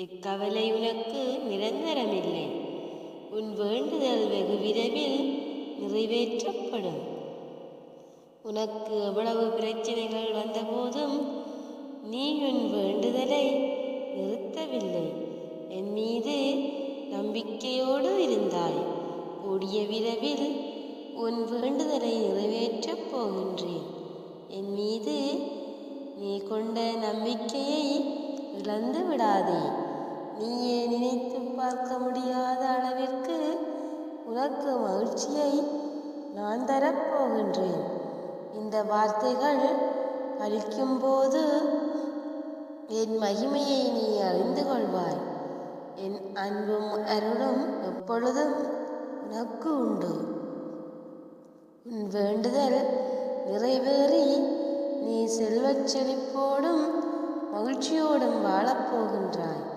இக்கவலை உனக்கு நிரந்தரமில்லை. உன் வேண்டுதல் வெகு விரைவில் நிறைவேற்றப்படும். உனக்கு எவ்வளவு பிரச்சனைகள் வந்தபோதும் நீ உன் வேண்டுதலை நிறுத்தவில்லை. என் மீது நம்பிக்கையோடு இருந்தாய். கூடிய விரைவில் உன் வேண்டுதலை நிறைவேற்றப் போகின்றேன். என் மீது நீ கொண்ட நம்பிக்கையை இழந்து விடாதே நீயே நினைத்து பார்க்க முடியாத அளவிற்கு உனக்கு மகிழ்ச்சியை நான் தரப்போகின்றேன் இந்த வார்த்தைகள் பலிக்கும்போது என் மகிமையை நீ அறிந்து கொள்வாய். என் அன்பும் அருளும் எப்பொழுதும் உனக்கு உண்டு. உன் வேண்டுதல் நிறைவேறி நீ செல்வச் செழிப்போடும் மகிழ்ச்சியோடும் வாழப்போகின்றாய்